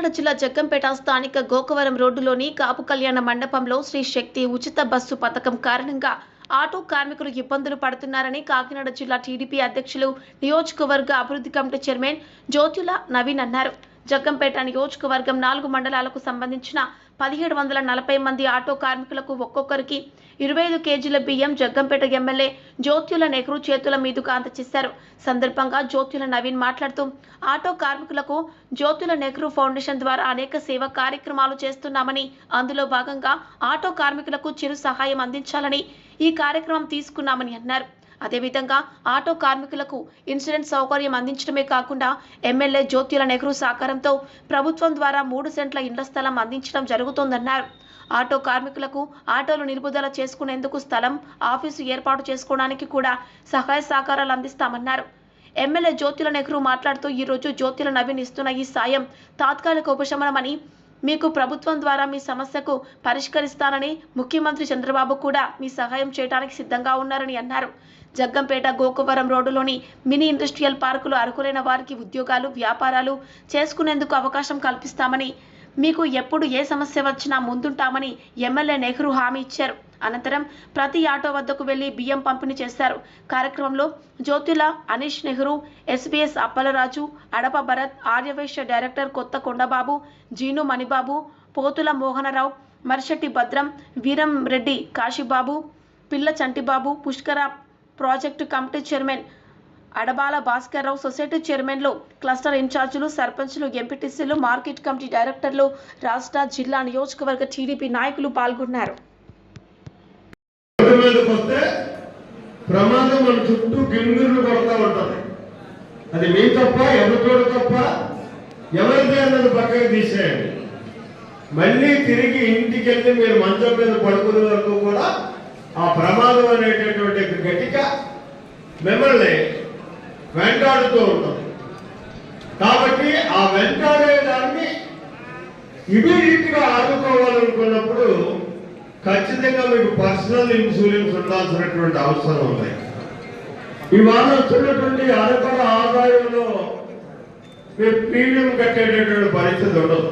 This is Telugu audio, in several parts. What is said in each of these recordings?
కాకినాడ జిల్లా జగ్గంపేట స్థానిక గోకవరం రోడ్డులోని కాపు కళ్యాణ మండపంలో శ్రీ శక్తి ఉచిత బస్సు పథకం కారణంగా ఆటో కార్మికులు ఇబ్బందులు పడుతున్నారని కాకినాడ జిల్లా టీడీపీ అధ్యక్షులు నియోజకవర్గ అభివృద్ధి కమిటీ చైర్మన్ జ్యోతుల నవీన్ అన్నారు. జగ్గంపేట నియోజకవర్గం నాలుగు మండలాలకు సంబంధించిన పదిహేడు వందల నలభై మంది ఆటో కార్మికులకు ఒక్కొక్కరికి ఇరవై ఐదు కేజీల బియ్యం జగ్గంపేట ఎమ్మెల్యే జ్యోత్యుల నెహ్రూ చేతుల మీదుగా అందచేశారు సందర్భంగా జ్యోత్యుల నవీన్ మాట్లాడుతూ ఆటో కార్మికులకు జ్యోతుల నెహ్రూ ఫౌండేషన్ ద్వారా అనేక సేవా కార్యక్రమాలు చేస్తున్నామని అందులో భాగంగా ఆటో కార్మికులకు చిరు సహాయం అందించాలని ఈ కార్యక్రమం తీసుకున్నామని అన్నారు. అదేవిధంగా ఆటో కార్మికులకు ఇన్సూరెన్స్ సౌకర్యం అందించడమే కాకుండా ఎమ్మెల్యే జ్యోతిల నెహ్రూ సహకారంతో ప్రభుత్వం ద్వారా మూడు సెంట్ల ఇండ్ల స్థలం అందించడం జరుగుతోందన్నారు. ఆటో కార్మికులకు ఆటోలు నిలుపుదల చేసుకునేందుకు స్థలం ఆఫీసు ఏర్పాటు చేసుకోవడానికి కూడా సహాయ సహకారాలు అందిస్తామన్నారు. ఎమ్మెల్యే జ్యోతిల నెహ్రూ మాట్లాడుతూ ఈరోజు జ్యోతిల నవీన్ ఇస్తున్న ఈ సాయం తాత్కాలిక ఉపశమనమని మీకు ప్రభుత్వం ద్వారా మీ సమస్యకు పరిష్కరిస్తానని ముఖ్యమంత్రి చంద్రబాబు కూడా మీ సహాయం చేయడానికి సిద్ధంగా ఉన్నారని అన్నారు. జగ్గంపేట గోకువరం రోడ్డులోని మినీ ఇండస్ట్రియల్ పార్కులు అర్హులైన వారికి ఉద్యోగాలు వ్యాపారాలు చేసుకునేందుకు అవకాశం కల్పిస్తామని మీకు ఎప్పుడు ఏ సమస్య వచ్చినా ముందుంటామని ఎమ్మెల్యే నెహ్రూ హామీ ఇచ్చారు. అనంతరం ప్రతి ఆటో వద్దకు వెళ్ళి బియ్యం పంపిణీ చేశారు. కార్యక్రమంలో జ్యోతిల అనీష్ నెహ్రూ ఎస్బీఎస్ అప్పలరాజు అడప భరత్ ఆర్యవైశ్య డైరెక్టర్ కొత్త కొండబాబు జీను మణిబాబు పోతుల మోహనరావు మరిశెట్టి భద్రం Veeram Reddy Kasibabu Pilla Chantibabu Pushkara project committee chairman Adabala Bhaskar Rao society చైర్మన్లు క్లస్టర్ ఇన్ఛార్జీలు సర్పంచ్లు ఎంపీటీసీలు మార్కెట్ కమిటీ డైరెక్టర్లు రాష్ట్ర జిల్లా నియోజకవర్గ టీడీపీ నాయకులు పాల్గొన్నారు. రోడ్డు మీదకి వస్తే ప్రమాదం మన చుట్టూ గింగిర్లు కొడతా ఉంటది. అది మీ తప్ప ఎవరితోడు తప్ప ఎవరిదే అన్నది పక్కకి తీసేయండి. మళ్ళీ తిరిగి ఇంటికి వెళ్ళి మీరు మంచం మీద పడుకునే వరకు కూడా ఆ ప్రమాదం అనేటటువంటి గట్టిక మిమ్మల్ని వెంటాడుతూ ఉంటుంది. కాబట్టి ఆ వెంటాడే దాన్ని ఇమీడియట్గా ఆదుకోవాలనుకున్నప్పుడు ఖచ్చితంగా మీకు పర్సనల్ ఇన్సూరెన్స్ ఉండాల్సినటువంటి అవసరం ఉంది. ఇవాళ వచ్చినటువంటి అరకొర ఆదాయంలో మీరు ప్రీమియం కట్టేటటువంటి పరిస్థితి ఉండదు.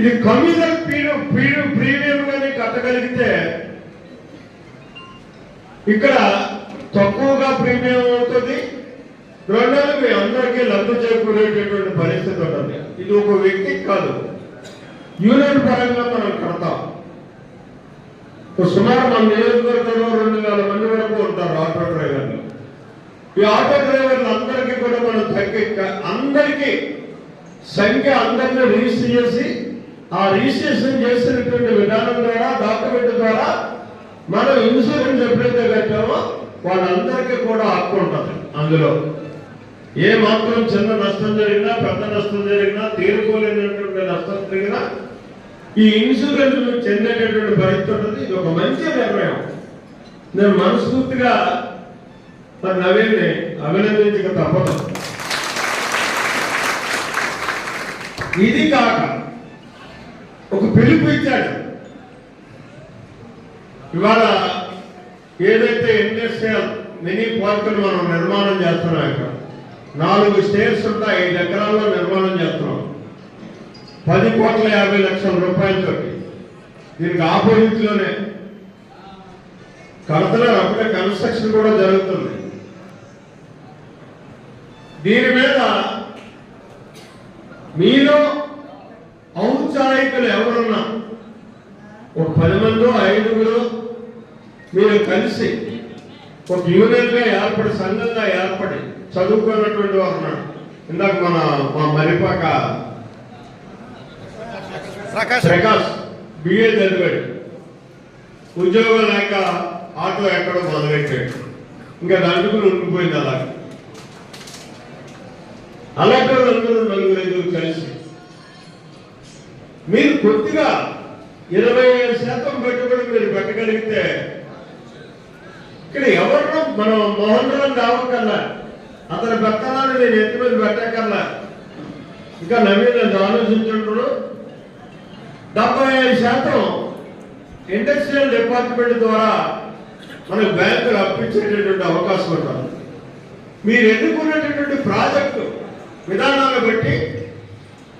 ఇది కమిషన్ ప్రీమియం ప్రీమియం ప్రీమియం కానీ కట్టగలిగితే ఇక్కడ తక్కువగా ప్రీమియం అవుతుంది రెండోది మీ అందరికీ లబ్ధి చేకూరేటటువంటి పరిస్థితి ఉంటుంది. ఇది ఒక వ్యక్తికి కాదు. యూనియన్ పరంగా మనం కడతాం. సుమారు మన నియోజకవర్గంలో రెండు వేల మంది వరకు ఉంటారు ఆటో డ్రైవర్లు. ఈ ఆటో డ్రైవర్లు అందరికీ కూడా మనం తగ్గి అందరికీ సంఖ్య అందరినీ రిజిస్టర్ చేసి ఆ రిజిస్ట్రేషన్ చేసినటువంటి విధానం ద్వారా డాక్యుమెంట్ ద్వారా మనం ఇన్సూరెన్స్ ఎప్పుడైతే కట్టామో వాళ్ళందరికీ కూడా హక్కు ఉంటుంది అందులో. ఏ మాత్రం చిన్న నష్టం జరిగినా పెద్ద నష్టం జరిగినా తీరుకోలేనటువంటి నష్టం జరిగినా ఈ ఇన్సూరెన్స్ చెందేటటువంటి పరిస్థితి ఉంటుంది. ఇది ఒక మంచి నిర్ణయం. నేను మనస్ఫూర్తిగా మరి నవీన్ని అభినందించక తప్పదు. ఇది కాక ఒక పిలుపు ఇచ్చాడు. ఇవాళ ఏదైతే ఇండస్ట్రియల్ మినీ పార్కులు మనం నిర్మాణం చేస్తున్నాం ఇక్కడ నాలుగు స్టేట్స్ ఉంటాయి. ఐదు ఎకరాల్లో నిర్మాణం చేస్తున్నాం. పది కోట్ల యాభై లక్షల రూపాయలతో దీనికి ఆపోజిట్లోనే కడతలో అప్పుడే కన్స్ట్రక్షన్ కూడా జరుగుతుంది. దీని మీద మీలో ఔత్సాహికులు ఎవరున్నా ఒక పది మంది ఐదుగురు మీరు కలిసి ఒక యూనియన్గా ఏర్పడి సంఘంగా ఏర్పడి చదువుకున్నటువంటి వారు ఉన్నారు. ఇందాక మన మా మరిపాక ప్రకాష్. బిఏ చదివాడు. ఉద్యోగం లేక ఆటో ఎక్కడో మొదలెట్టాడు. ఇంకా నలుగురు ఉండిపోయింది అలా అలాగే వాళ్ళందరూ నలుగురు ఎందుకు కలిసి. మీరు కొద్దిగా ఇరవై ఏడు శాతం పెట్టుబడి మీరు పెట్టగలిగితే ఇక్కడ ఎవరు మనం మోహన్ రావు అతని పెత్తనాన్ని నేను ఎత్తి మీద పెట్టకల్లా ఇంకా నవీన్ ఆలోచించుంటాడు డెబ్బై ఐదు శాతం ఇండస్ట్రియల్ డిపార్ట్మెంట్ ద్వారా మనకు బ్యాంకులు అప్పించేటటువంటి అవకాశం ఉంటుంది. మీరు ఎన్నుకున్నటువంటి ప్రాజెక్టు విధానాలు బట్టి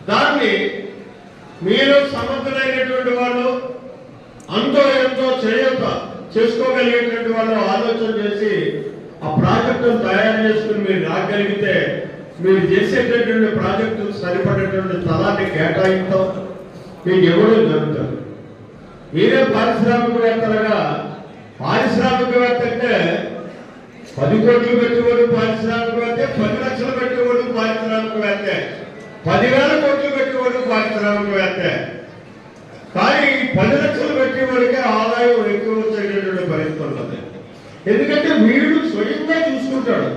దాన్ని మీరు సమర్థులైనటువంటి వాళ్ళు అంతో ఎంతో చేయక చేసుకోగలిగేటువంటి వాళ్ళు ఆలోచన చేసి ఆ ప్రాజెక్టును తయారు చేసుకుని మీరు రాగలిగితే మీరు చేసేటటువంటి ప్రాజెక్టు సరిపడేటువంటి స్థలాన్ని కేటాయించాం మీకు ఎవరు దొరుకుతారు మీరే పారిశ్రామికవేత్తలుగా పారిశ్రామికవేత్త అంటే పది కోట్లు పెట్టుబడి పారిశ్రామికవేత్తే పది లక్షలు పెట్టుబడి పారిశ్రామికవేత్త పదివేల కోట్లు పెట్టుబడి పారిశ్రామికవేత్త. కానీ పది లక్షలు పెట్టుబడికి ఆదాయం ఎక్కువ వచ్చేటటువంటి పరిస్థితి ఉంటుంది ఎందుకంటే వీడు స్వయంగా చూసుకుంటాడు.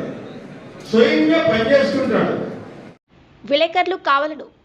స్వయంగా పనిచేసుకుంటాడు. విలేకరులు కావాలను